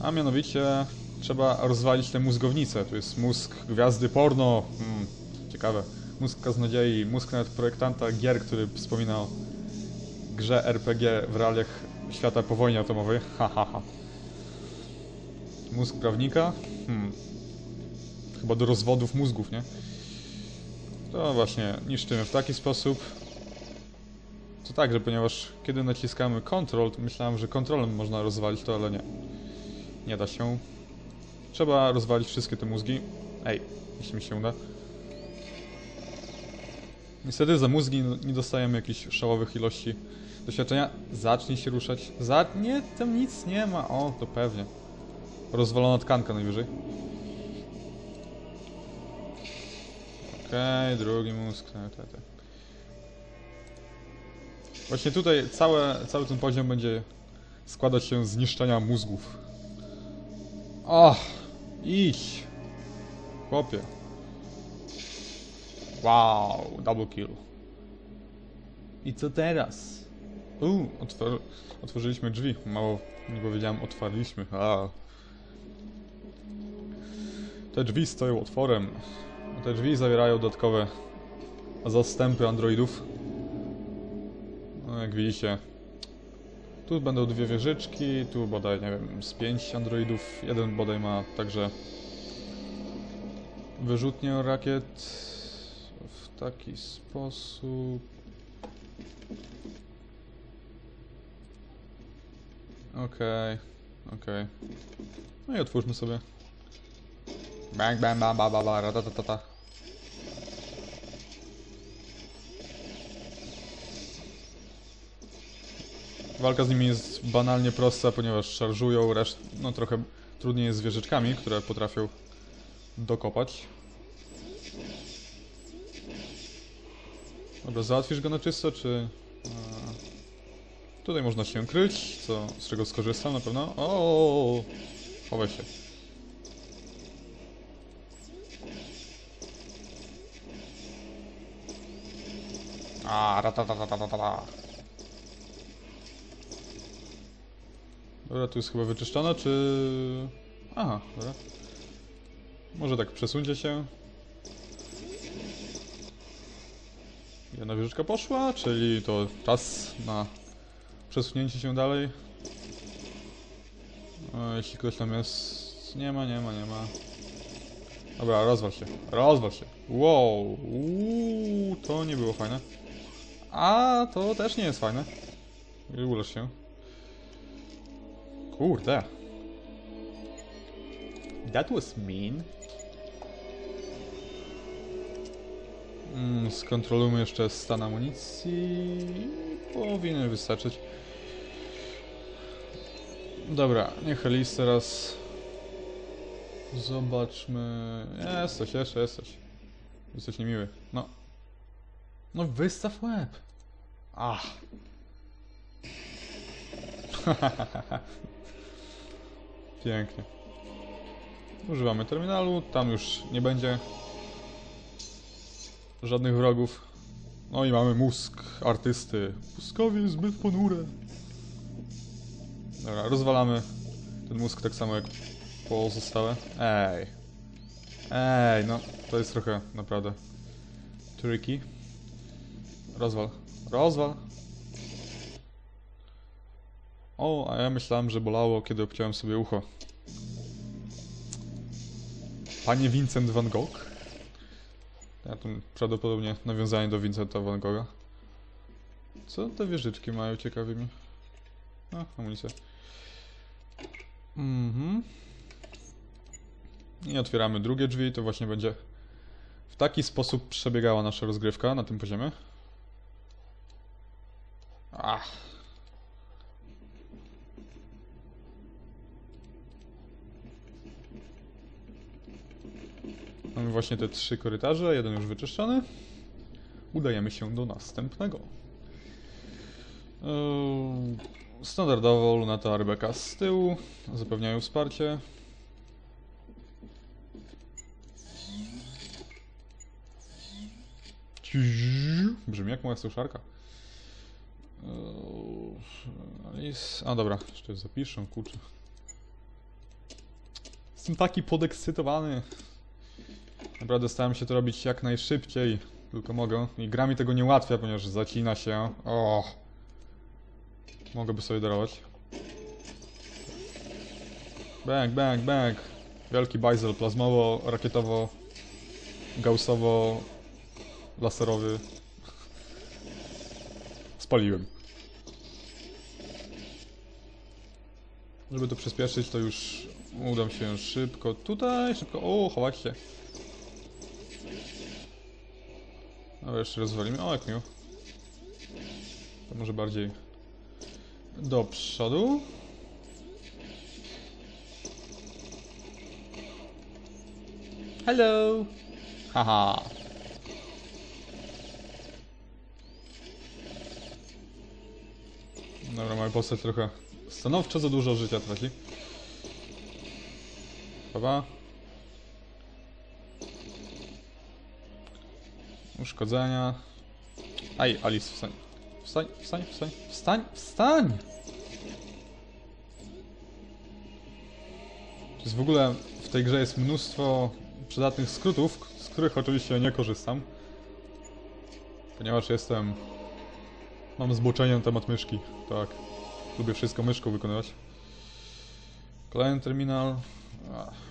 A mianowicie trzeba rozwalić tę mózgownicę. Tu jest mózg gwiazdy porno. Hmm, ciekawe. Mózg kaznodziei, mózg nawet projektanta gier, który wspomina o grze RPG w realiach świata po wojnie atomowej. Ha, ha, ha. Mózg prawnika? Hmm. Chyba do rozwodów mózgów, nie? To właśnie niszczymy w taki sposób. To tak, że ponieważ kiedy naciskamy Ctrl, to myślałem, że kontrolem można rozwalić to, ale nie. Nie da się. Trzeba rozwalić wszystkie te mózgi. Ej, jeśli mi się uda. Niestety za mózgi nie dostajemy jakichś szałowych ilości doświadczenia. Zacznij się ruszać. Za... Nie, tam nic nie ma. O, to pewnie. Rozwalona tkanka najwyżej. Okej, drugi mózg. Tak, tak, tak. Właśnie tutaj całe, cały ten poziom będzie składać się z niszczenia mózgów. O! Idź! Chłopie. Wow, double kill. I co teraz? Uuu, otwor otworzyliśmy drzwi. Mało nie powiedziałem, otwarliśmy. A. Te drzwi stoją otworem. Te drzwi zawierają dodatkowe zastępy androidów. No, jak widzicie, tu będą dwie wieżyczki, tu bodaj, nie wiem, z pięć androidów. Jeden bodaj ma także wyrzutnię rakiet w taki sposób. Okej, okej. No i otwórzmy sobie. Bang, bang, bang, bang, bang, bang, Walka z nimi jest banalnie prosta, ponieważ szarżują, reszt... no trochę trudniej jest z wieżyczkami, które potrafią dokopać. Dobra, załatwisz go na czysto, czy... Tutaj można się kryć, co, z czego skorzystam na pewno. O, chowaj się. A, ratatatatata. Dobra, tu jest chyba wyczyszczone, czy... Aha, dobra. Może tak przesuńcie się. Jedna wieżyczka poszła, czyli to czas na przesunięcie się dalej. O, jeśli ktoś tam jest... Nie ma, nie ma, nie ma. Dobra, rozwal się. Rozwal się. Wow, uuu, to nie było fajne. A to też nie jest fajne. Ulecz się. Kurde. That was mean. Mm, skontrolujmy jeszcze stan amunicji. Powinien wystarczyć. Dobra, niech Elis teraz... Zobaczmy... Jesteś, jeszcze jesteś. Jesteś niemiły. No. No wystaw łeb. Ach. Pięknie. Używamy terminalu, tam już nie będzie żadnych wrogów. No i mamy mózg artysty. Mózgowie zbyt ponure. Dobra, rozwalamy ten mózg tak samo jak pozostałe. Ej. Ej, no to jest trochę naprawdę tricky. Rozwal. Rozwal. O, a ja myślałem, że bolało, kiedy obciąłem sobie ucho. Panie Vincent van Gogh? Ja tu prawdopodobnie nawiązanie do Vincenta van Gogha. Co te wieżyczki mają ciekawie mi? A, amunicja. Mhm. I otwieramy drugie drzwi, to właśnie będzie w taki sposób przebiegała nasza rozgrywka na tym poziomie. Ach. Mamy właśnie te trzy korytarze, jeden już wyczyszczony. Udajemy się do następnego. Eee, Standardowo lunata Rebeka z tyłu, zapewniają wsparcie. Brzmi jak moja suszarka. Eee, A dobra, jeszcze zapiszę, kurczę. Jestem taki podekscytowany. Naprawdę staram się to robić jak najszybciej, tylko mogę. I gra mi tego nie ułatwia, ponieważ zacina się. O, Mogłoby sobie darować. Bang, bang, bang. Wielki bajzel plazmowo, rakietowo, gaussowo, laserowy. Spaliłem. Żeby to przyspieszyć, to już udam się szybko. Tutaj, szybko. O, chować się. No jeszcze rozwalimy. O, jak miło. To może bardziej do przodu. Hello! Haha. Dobra, moja postać trochę stanowczo za dużo życia traci. Chyba. Uszkodzenia. Aj, Alice, wstań. Wstań, wstań, wstań, wstań, wstań! Jest w ogóle w tej grze jest mnóstwo przydatnych skrótów, z których oczywiście nie korzystam. Ponieważ jestem... Mam zboczenie na temat myszki, tak. Lubię wszystko myszką wykonywać. Kolejny terminal. Ach.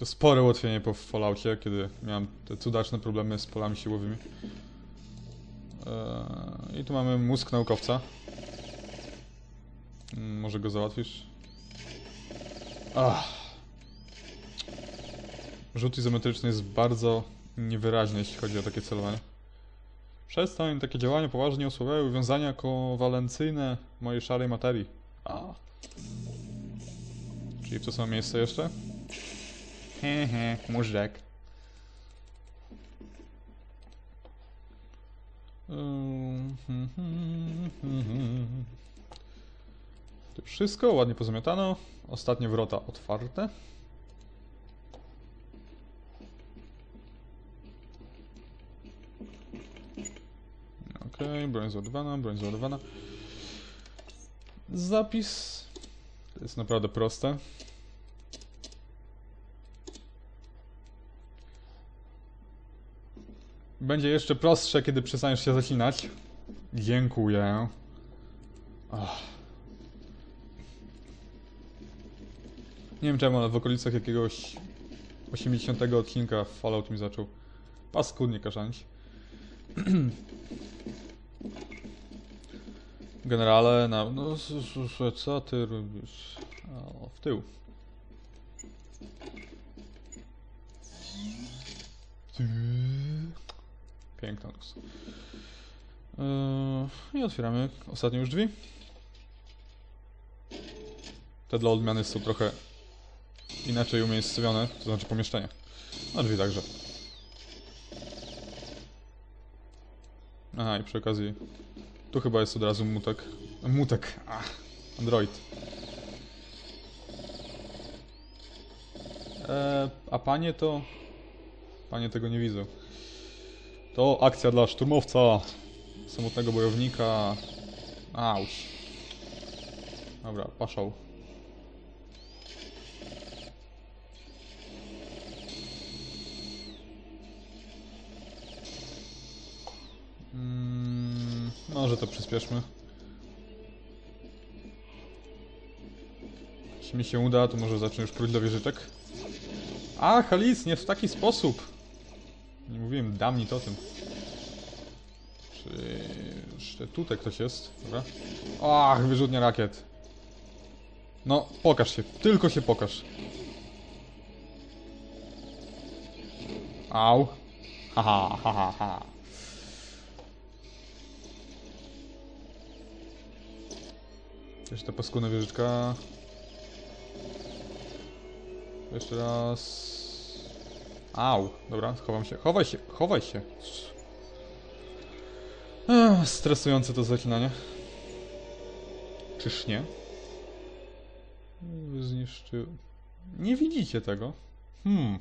To spore ułatwienie po Falloutie, kiedy miałem te cudaczne problemy z polami siłowymi. Eee, I tu mamy mózg naukowca. Mm, Może go załatwisz? Ach. Rzut izometryczny jest bardzo niewyraźny, jeśli chodzi o takie celowanie. Przestań, takie działania poważnie osłabiają wiązania kowalencyjne mojej szarej materii. A. Czyli w to samo miejsce jeszcze? Hehe, móżdżek. To wszystko, ładnie pozamiatano. Ostatnie wrota otwarte. Okej, broń załadowana, broń załadowana. Zapis. To jest naprawdę proste. Będzie jeszcze prostsze, kiedy przestaniesz się zacinać. Dziękuję. Ach. Nie wiem czemu, ale w okolicach jakiegoś 80 odcinka Fallout mi zaczął paskudnie kaszanić. Generale, na... No, co ty robisz? O, w tył. Ty. Piękna noc. Yy, I otwieramy ostatnie już drzwi. Te dla odmiany są trochę inaczej umiejscowione, to znaczy pomieszczenie. A drzwi także. Aha, i przy okazji tu chyba jest od razu mutek. Mutek. Ach, Android. E, a panie to... Panie tego nie widzą. To akcja dla szturmowca. Samotnego bojownika. Auć. Dobra, paszał. Mm, może to przyspieszmy. Jeśli mi się uda, to może zacznę już króć do wieżyczek. A, Halis, nie w taki sposób. Mówiłem, dam mi to tym. Czy jeszcze tutaj ktoś jest? Dobra. Ach, wyrzutnia rakiet. No, pokaż się, tylko się pokaż. Au. Haha, haha, ha. Jeszcze ta paskudna wieżyczka. Jeszcze raz. Au, dobra, chowam się. Chowaj się, chowaj się. Ech, stresujące to zaklinanie. Czyż nie? Zniszczył. Nie widzicie tego? Hmm.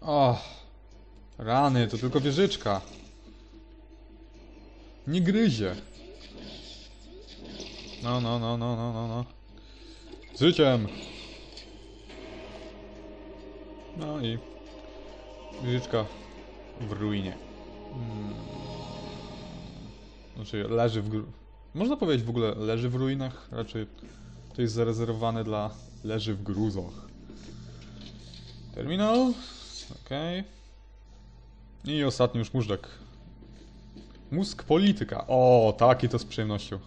Och. Rany, to tylko wieżyczka. Nie gryzie. No, no, no, no, no, no, no. Z życiem! No i... Wieżyczka w ruinie. Hmm. Znaczy, leży w... Można powiedzieć w ogóle leży w ruinach? Raczej to jest zarezerwowane dla leży w gruzach. Terminal. Okej. I ostatni już móżdżek. Mózg polityka. O, taki to z przyjemnością.